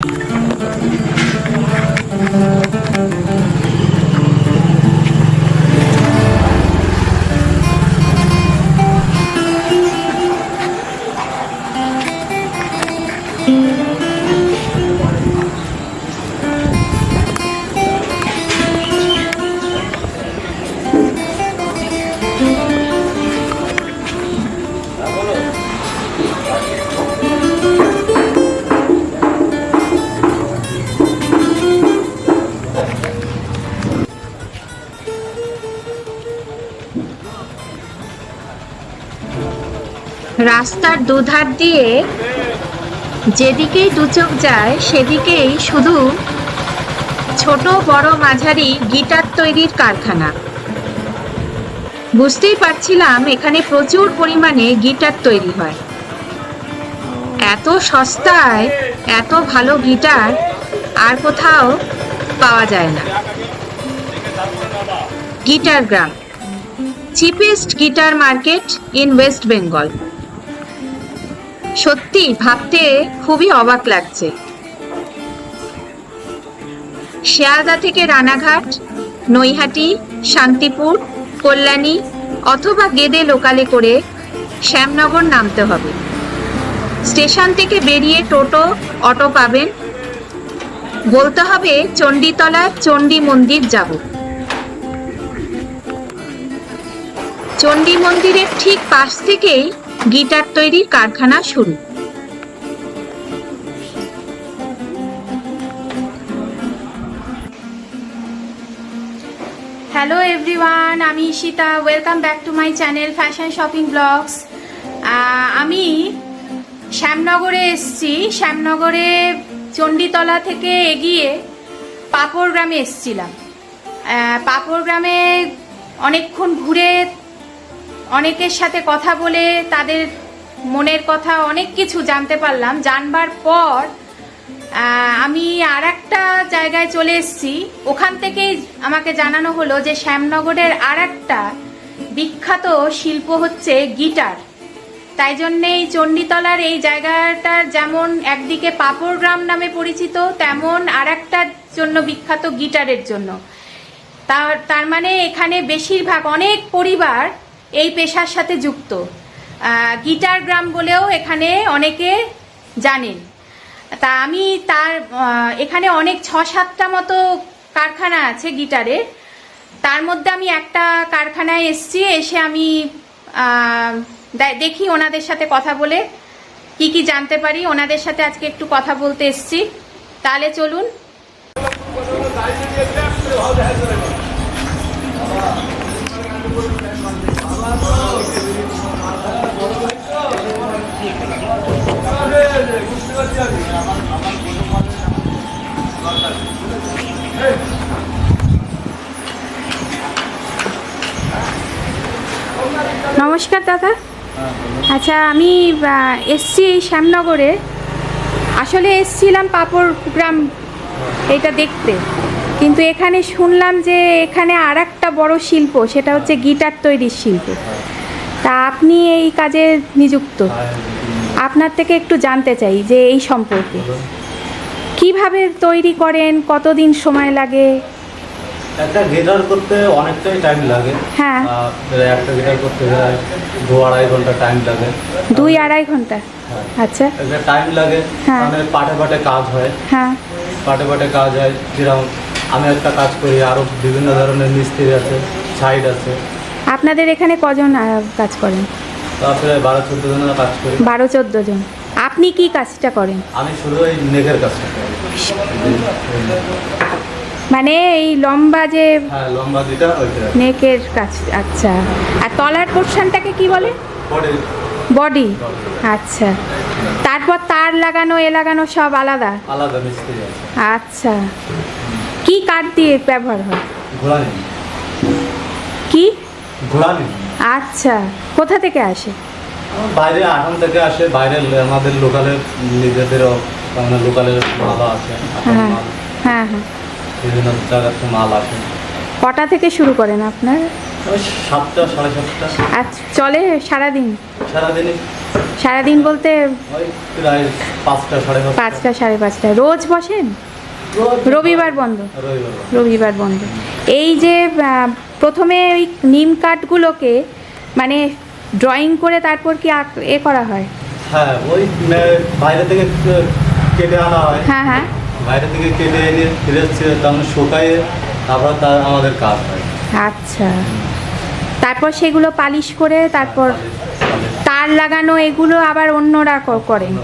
Thank you. রাস্তার দুধার দিয়ে যেদিকেই দুচোখ যায়, সেদিকেই শুধু ছোট বড় মাঝারি গিটার তৈরির কারখানা। বুঝতেই পারছিলাম এখানে প্রচুর পরিমাণে গিটার তৈরি হয়। এত সস্তায়, এত ভালো গিটার আর কোথাও পাওয়া যায় না। Guitar gram, cheapest guitar market in West Bengal. সত্যি ভাবতে খুবই অবাক লাগছে। শিয়ালদা থেকে রানাঘাট, নৈহাটি, শান্তিপুর, কল্যাণী অথবা গেদে লোকালে করে শ্যামনগর নামতে হবে। স্টেশন থেকে বেরিয়ে টোটো, অটো পাবেন। বলতে হবে চণ্ডীতলার চণ্ডী মন্দির যাব। চণ্ডী মন্দিরের ঠিক পাশ থেকেই গিটার তৈরির কারখানা শুরু। হ্যালো এভরিওয়ান আমি Ishita. Welcome back to my channel fashion shopping blogs আমি শ্যামনগরে এসছি। শ্যামনগরে চণ্ডীতলা থেকে এগিয়ে পাপড় গ্রামে এসছিলাম। পাপড় গ্রামে অনেকক্ষণ ঘুরে অনেকের সাথে কথা বলে তাদের মনের কথা অনেক কিছু জানতে পারলাম। জানবার পর আমি আর একটা জায়গায় চলে এসেছি। ওখান থেকেই আমাকে জানানো হলো যে শ্যামনগরের আর একটা বিখ্যাত শিল্প হচ্ছে গিটার। তাই জন্যে এই চণ্ডীতলার এই জায়গাটা যেমন একদিকে পাপড় গ্রাম নামে পরিচিত, তেমন আর একটার জন্য বিখ্যাত গিটারের জন্য। তার তার মানে এখানে বেশিরভাগ অনেক পরিবার এই পেশার সাথে যুক্ত। গিটার গ্রাম বলেও এখানে অনেকে জানেন। তা আমি তার এখানে অনেক ছ সাতটা মতো কারখানা আছে গিটারের তার মধ্যে আমি একটা কারখানায় এসছি, এসে আমি দেখি ওনাদের সাথে কথা বলে, কি কি জানতে পারি। ওনাদের সাথে আজকে একটু কথা বলতে এসছি। তাহলে চলুন। নমস্কার, দাদা। আচ্ছা আমি এসছি এই শ্যামনগরে। আসলে এসছিলাম পাপড় গ্রাম এটা দেখতে। কিন্তু এখানে শুনলাম যে এখানে আর একটা বড় শিল্প, সেটা হচ্ছে গিটার তৈরির শিল্প। তা আপনি এই কাজে নিযুক্ত। আপনার থেকে একটু জানতে চাই যে এই সম্পর্কে। কীভাবে তৈরি করেন? কতদিন সময় লাগে? একটা গিটার করতে অনেকটাই টাইম লাগে। হ্যাঁ। একটা গিটার করতে দু আড়াই ঘণ্টা টাইম লাগে। দুই আড়াই ঘণ্টা? হ্যাঁ। আচ্ছা। একটা টাইম লাগে। হ্যাঁ। মানে পাটে পাটে কাজ হয়। হ্যাঁ। পাটে পাটে কাজ হয়। যেরকম আমি একটা কাজ করি আরও বিভিন্ন ধরনের মিস্ত্রি আছে সাইড আছে। আপনাদের এখানে কজন কাজ করেন? তারপরে বারো চোদ্দ জনের কাজ করি। বারো চোদ্দ জন। আপনি কি কাজটা করেন? আমি শুধু ওই নেকের কাজটা করি। মানে এই লম্বা যে হ্যাঁ লম্বা যেটা নেকের কাজ আচ্ছা। আর তলার পোর্শনটাকে কি বলে? বডি আচ্ছা। তারপর তার লাগানো এ লাগানো সব আলাদা? আলাদা মিস্ত্রি আচ্ছা। কি কাঠ দিয়ে ব্যবহার হয়? কি? আচ্ছা। কোথা থেকে আসে? বাইরে আসাম থেকে আসে। বাইরে আমাদের লোকালের নিজেদেরও লোকালের আছে। হ্যাঁ হ্যাঁ হ্যাঁ। বিভিন্ন জায়গার থেকে মাল আসে। কটা থেকে শুরু করেন আপনার? সাতটা সাড়ে সাতটা। আর চলে সারাদিন? সারাদিনই সারাদিন বলতে প্রায় পাঁচটা সাড়ে পাঁচটা। সাড়ে পাঁচটা। রোজ বসেন? রবিবার বন্ধ? রবিবার বন্ধ। এই যে প্রথমে ওই নিম কাঠগুলোকে মানে ড্রয়িং করে তারপর কি এ করা হয়? হ্যাঁ ওই বাইরে থেকে কেটে আনা হয়। হ্যাঁ হ্যাঁ। বাইরে থেকে কেটে এনে ফ্রেশ তেমন শুকাইয়ে তারপর তার আমাদের কাজ হয়। আচ্ছা। তারপর সেগুলো পালিশ করে তারপর তার লাগানো এগুলো আবার অন্যরা ক- করেন?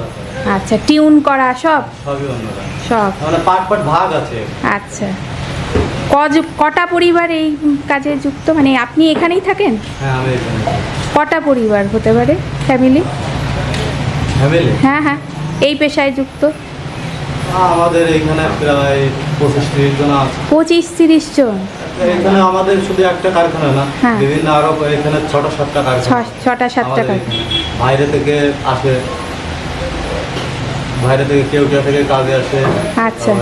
আচ্ছা টিউন করা সব? সবই অন্যরা। সব। মানে পাট পাট ভাগ আছে। আচ্ছা। কজ কটা পরিবার এই কাজে যুক্ত? মানে আপনি এখানেই থাকেন? হ্যাঁ আমি এখানে কটা পরিবার হতে পারে? ফ্যামিলি? ফ্যামিলি? হ্যাঁ হ্যাঁ। এই পেশায় যুক্ত? আমাদের এখানে প্রায় পঁচিশ তিরিশ জন আছে। পঁচিশ তিরিশ জন? এখানে আমাদের শুধু একটা কারখানা না হ্যাঁ। বিভিন্ন আরও এখানে ছটা সাতটা কারখানা ছটা সাতটা। বাইরে থেকে আসে বাইরে থেকে কেউটা থেকে কাজে আসে। আচ্ছা।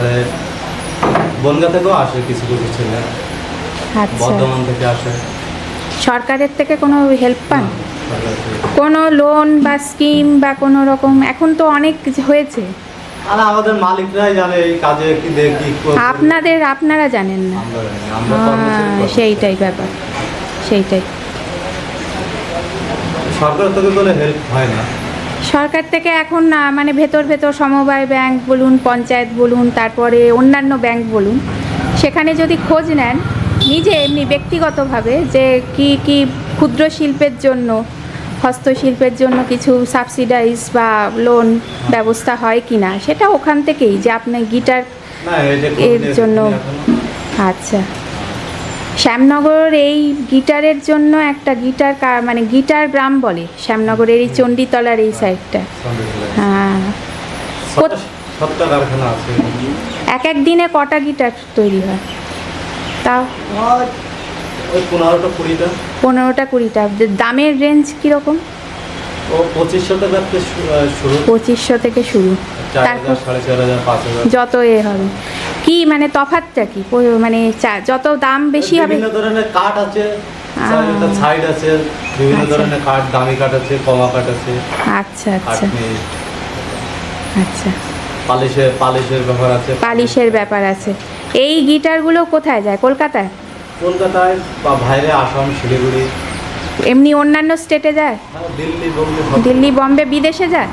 বনগা থেকেও আসে কিছু কিছু ছেলে। আচ্ছা। বর্ধমান থেকে আসে। সরকারের থেকে কোনো হেল্প পান? কোনো লোন বা স্কিম বা কোনো রকম? এখন তো অনেক কিছু হয়েছে। আর আমাদের মালিকরাই জানে এই কাজে কি দেখি আপনাদের আপনারা জানেন না। করি। সেইটাই ব্যাপার সেইটাই। সরকার থেকে কোনো হেল্প হয় না। সরকার থেকে এখন না মানে ভেতর ভেতর সমবায় ব্যাংক বলুন পঞ্চায়েত বলুন তারপরে অন্যান্য ব্যাংক বলুন সেখানে যদি খোঁজ নেন নিজে এমনি ব্যক্তিগতভাবে যে কি কি ক্ষুদ্র শিল্পের জন্য হস্তশিল্পের জন্য কিছু সাবসিডাইজ বা লোন ব্যবস্থা হয় কি না সেটা ওখান থেকেই যে আপনি গিটার এর জন্য আচ্ছা। শ্যামনগর এই গিটারের জন্য একটা গিটার কা- মানে গিটার গ্রাম বলে শ্যামনগরের এই চণ্ডীতলার এই সাইডটা হ্যাঁ। এক এক দিনে কটা গিটার তৈরি হয়? তাও? ওই পনেরোটা কুড়িটা। পনেরোটা কুড়িটা। দামের রেঞ্জ কীরকম? ও পঁচিশশো টাকা থেকে শুরু। পঁচিশশো থেকে শুরু। তারপর যত এ হবে। কি মানে তফাৎটা কি? মানে যত দাম বেশি হবে? বিভিন্ন ধরনের কাঠ আছে সাইড আছে বিভিন্ন আচ্ছা। ধরনের কাঠ দামি কাঠ আছে কমা কাঠ আছে। আচ্ছা আচ্ছা। আচ্ছা। পালিশের পালিশের ব্যাপার আছে। পালিশের ব্যাপার আছে। এই গিটারগুলো কোথায় যায়? কলকাতায়? কলকাতায় বা বাইরে আসাম শিলিগুড়ি। এমনি অন্যান্য স্টেটে যায়? হ্যাঁ, দিল্লি বম্বে দিল্লি বম্বে বিদেশে যায়?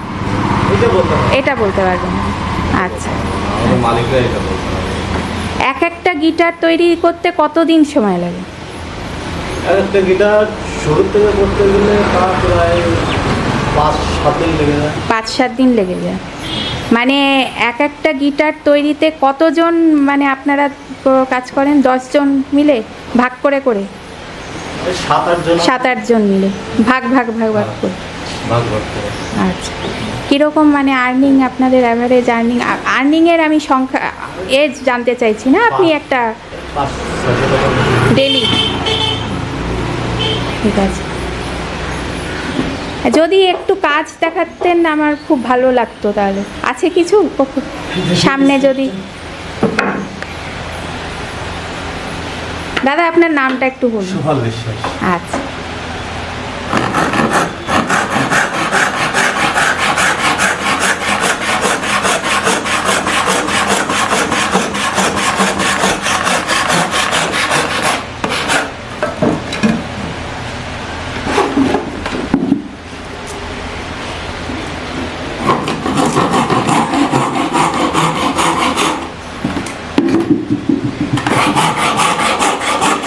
এটা বলতে পারবেন আচ্ছা। মালিকরা এটা বলতে এক একটা গিটার তৈরি করতে কতদিন সময় লাগে? একটা গিটার শুরু থেকে করতে গেলে তা প্রায় পাঁচ সাত দিন লেগে যায়। পাঁচ সাত দিন লেগে যায়। মানে এক একটা গিটার তৈরিতে কতজন মানে আপনারা কাজ করেন? দশজন মিলে? ভাগ করে করে? সাত আট জন আটজন মিলে। ভাগ ভাগ ভাগ ভাগ করে? আচ্ছা। কীরকম মানে আর্নিং আপনাদের অ্যাভারেজ আর্নিং আর্নিংয়ের আমি সংখ্যা এজ জানতে চাইছি না? আপনি একটা। ডেলি। ঠিক আছে। যদি একটু কাজ দেখাতেন আমার খুব ভালো লাগতো তাহলে। আছে কিছু? সামনে যদি। দাদা আপনার নামটা একটু বলুন। আচ্ছা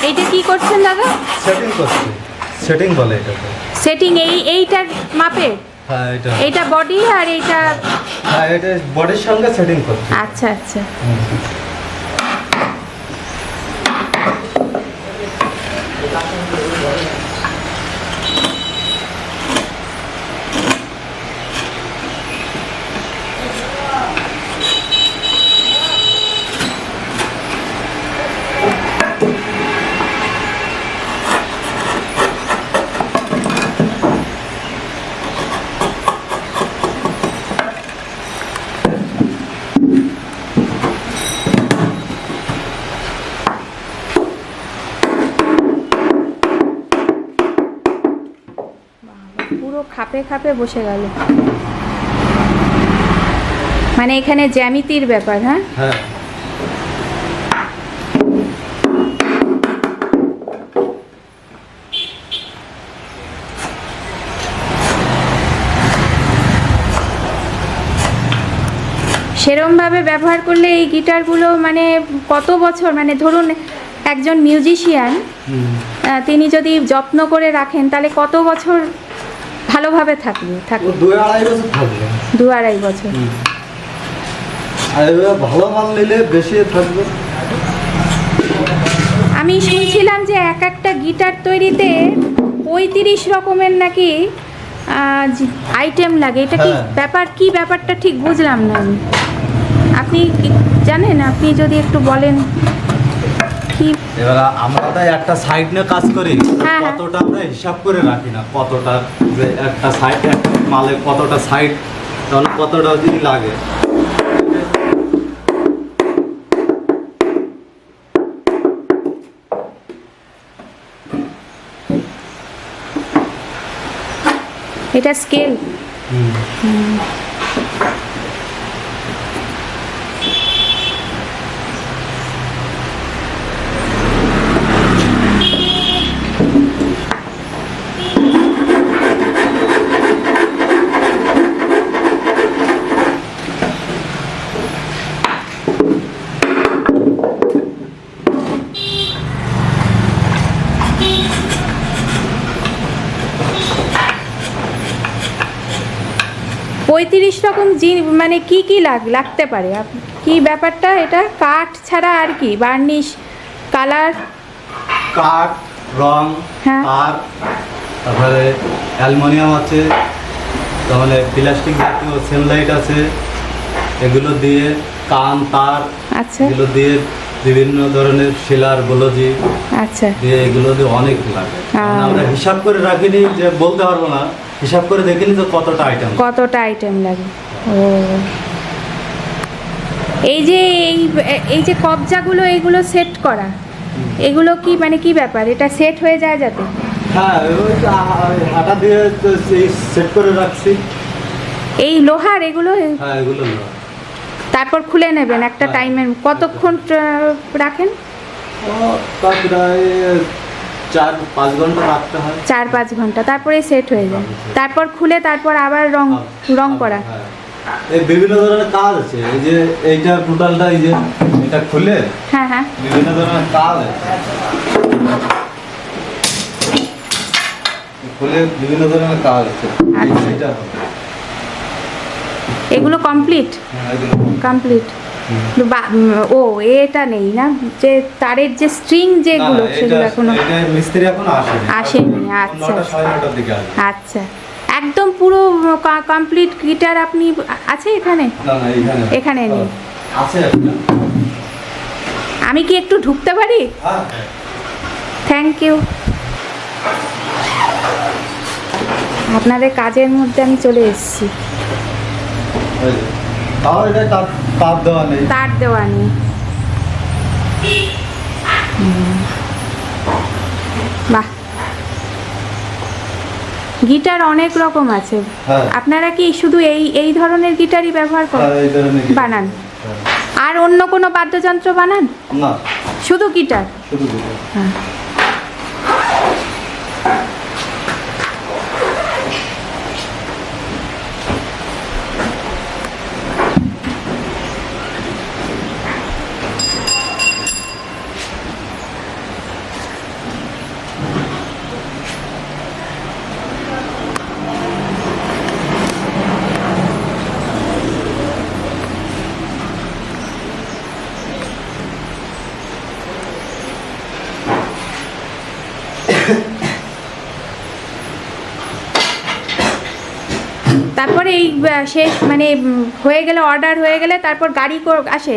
এইটা কি করছেন দাদা সেটিং করছি সেটিং বলে এটাকে। সেটিং এই এইটার মাপে? হ্যাঁ এটা। এইটা বডি আর এইটা হ্যাঁ এটা বডির সঙ্গে সেটিং করতে। আচ্ছা আচ্ছা। খাপে খাপে বসে গেল। মানে এখানে জ্যামিতির ব্যাপার হ্যাঁ? হ্যাঁ। সেরমভাবে ব্যবহার করলে এই গিটারগুলো মানে কত বছর মানে ধরুন একজন মিউজিশিয়ান তিনি যদি যত্ন করে রাখেন তাহলে কত বছর ভালোভাবে থাকবে ও থাকবে দুই আড়াই বছর থাকবে দু আড়াই বছর। আর ভালো মাল নিলে বেশি থাকবে? আমি শুনছিলাম যে এক একটা গিটার তৈরিতে পঁয়ত্রিশ রকমের নাকি আইটেম লাগে। এটা কি হ্যাঁ। ব্যাপার কি ব্যাপারটা ঠিক বুঝলাম না আমি। আপনি জানেন? আপনি যদি একটু বলেন। কি এবার আমরা তো একটা সাইড নিয়ে কাজ করি হ্যাঁ, হ্যাঁ। কতটা আমরা হিসাব করে রাখি না কতটা একটা সাইড একটা মালে কতটা সাইড তাহলে কতটা যদি লাগে। এটা স্কেল পঁয়ত্রিশ রকম জিন মানে কি কি লাগ লাগতে পারে? কি ব্যাপারটা এটা? কাঠ ছাড়া আর কি? Varnish colour? কাঠ রং হ্যাঁ। তার তারপরে অ্যালুমিনিয়াম আছে তাহলে প্লাস্টিক জাতীয় সেনলাইট আছে এগুলো দিয়ে কান তার আচ্ছা। এগুলো দিয়ে বিভিন্ন ধরনের শিলার গোলজি আচ্ছা। দিয়ে এগুলো দিয়ে অনেক লাগে। হ্যাঁ। মানে আমরা হিসাব করে রাখিনি যে বলতে পারব না হিসাব করে দেখিনি যে কতটা আইটেম কতটা আইটেম লাগে। ও। এই যে এই এই যে কবজাগুলো এইগুলো সেট করা এগুলো কি মানে কি ব্যাপার? এটা সেট হয়ে যায় যাতে? হ্যাঁ দিয়ে সেট করে রাখছি। এই লোহার এগুলো? হ্যাঁ এগুলো তারপর খুলে নেবেন একটা হ্যাঁ। টাইমের কতক্ষণ রাখেন? চার পাঁচ ঘণ্টা রাখতে হয়। চার পাঁচ ঘণ্টা তারপরে সেট হয়ে যায়। তারপর খুলে তারপর আবার রং রং করা। এই বিভিন্ন ধরনের কাজ আছে। এই যে এইটা টোটালটা এই যে এটা খুলে হ্যাঁ হ্যাঁ। বিভিন্ন ধরনের কাজ আছে। খুলে বিভিন্ন ধরনের কাজ আছে। আচ্ছা। এটা এগুলো কমপ্লিট হ্যাঁ, কমপ্লিট। ও এটা নেই না? যে তারের যে স্ট্রিং যেগুলো সেগুলো এখনও মিস্ত্রি এখনও আসেনি। আসেনি, আচ্ছা। আচ্ছা। একদম পুরো কমপ্লিট গিটার আপনি আছে এখানে? এখানে নেই। আমি কি একটু ঢুকতে পারি? থ্যাংক ইউ আপনাদের কাজের মধ্যে আমি চলে এসেছি। তার দেওয়া নেই হুম। বাহ গিটার অনেক রকম আছে। হ্যাঁ। আপনারা কি শুধু এই এই ধরনের গিটারই ব্যবহার করেন কি- বানান? হ্যাঁ। আর অন্য কোনো বাদ্যযন্ত্র বানান? না। শুধু গিটার? শুধু গিটার। হ্যাঁ তারপরে এই আহ, শেষ মানে হয়ে গেলে অর্ডার হয়ে গেলে তারপর গাড়ি কর- আসে।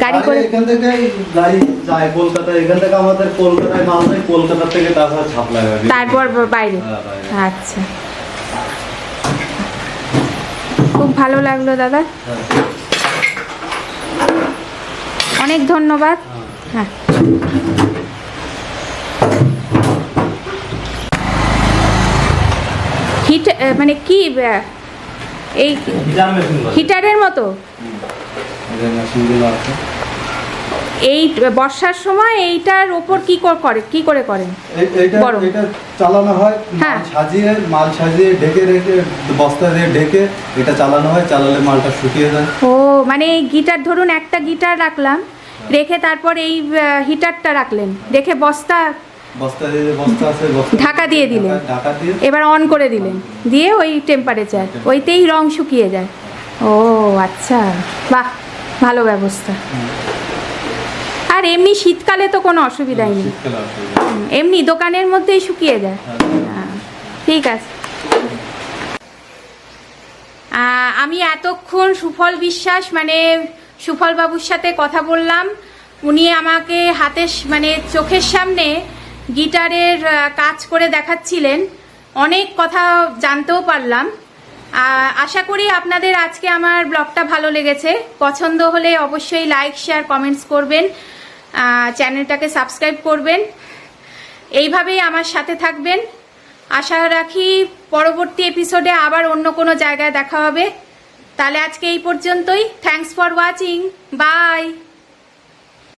গাড়ি করে এখান থেকে গাড়ি যায় কলকাতা এখান থেকে আমাদের কলকাতায় মাল যায় কলকাতা থেকে তাছাড়া ছাপ লাগাবে তারপর বাইরে। হ্যাঁ, আচ্ছা। খুব ভালো লাগল দাদা। হ্যাঁ। অনেক ধন্যবাদ। হ্যাঁ। হিট মানে কি এই হিটারের মতো? এই বর্ষার সময় এইটার ওপর কি করে কি করে করেন? এটা চালানো হয় হ্যাঁ। সাজিয়ে মাল সাজিয়ে ঢেকে রেখে বস্তা দিয়ে ঢেকে এটা চালানো হয় চালালে মালটা শুকিয়ে যায়। ও মানে এই গিটার ধরুন একটা গিটার রাখলাম রেখে তারপর এই হিটারটা রাখলেন রেখে বস্তা বস্তা দিয়ে বস্তা আছে ঢাকা দিয়ে দিলেন। ঢাকা- ঢাকা দিয়ে? এবার অন করে দিলেন। দিয়ে ওই টেম্পারেচার ওইতেই রং শুকিয়ে যায়। ও আচ্ছা। বাহ ভালো ব্যবস্থা। আর এমনি শীতকালে তো কোনো অসুবিধাই নেই। এমনি দোকানের মধ্যেই শুকিয়ে যায়। হ্যাঁ। হ্যাঁ, ঠিক আছে। আমি এতক্ষণ সুফল বিশ্বাস মানে সুফল বাবুর সাথে কথা বললাম। উনি আমাকে হাতে মানে চোখের সামনে গিটারের কাজ করে দেখাচ্ছিলেন। অনেক কথা জানতেও পারলাম। আশা করি আপনাদের আজকে আমার ব্লগটা ভালো লেগেছে। পছন্দ হলে অবশ্যই লাইক, শেয়ার, কমেন্টস করবেন। চ্যানেলটাকে সাবস্ক্রাইব করবেন। এইভাবেই আমার সাথে থাকবেন। আশা রাখি পরবর্তী এপিসোডে আবার অন্য কোনো জায়গায় দেখা হবে। তাহলে আজকে এই পর্যন্তই। Thanks for watching by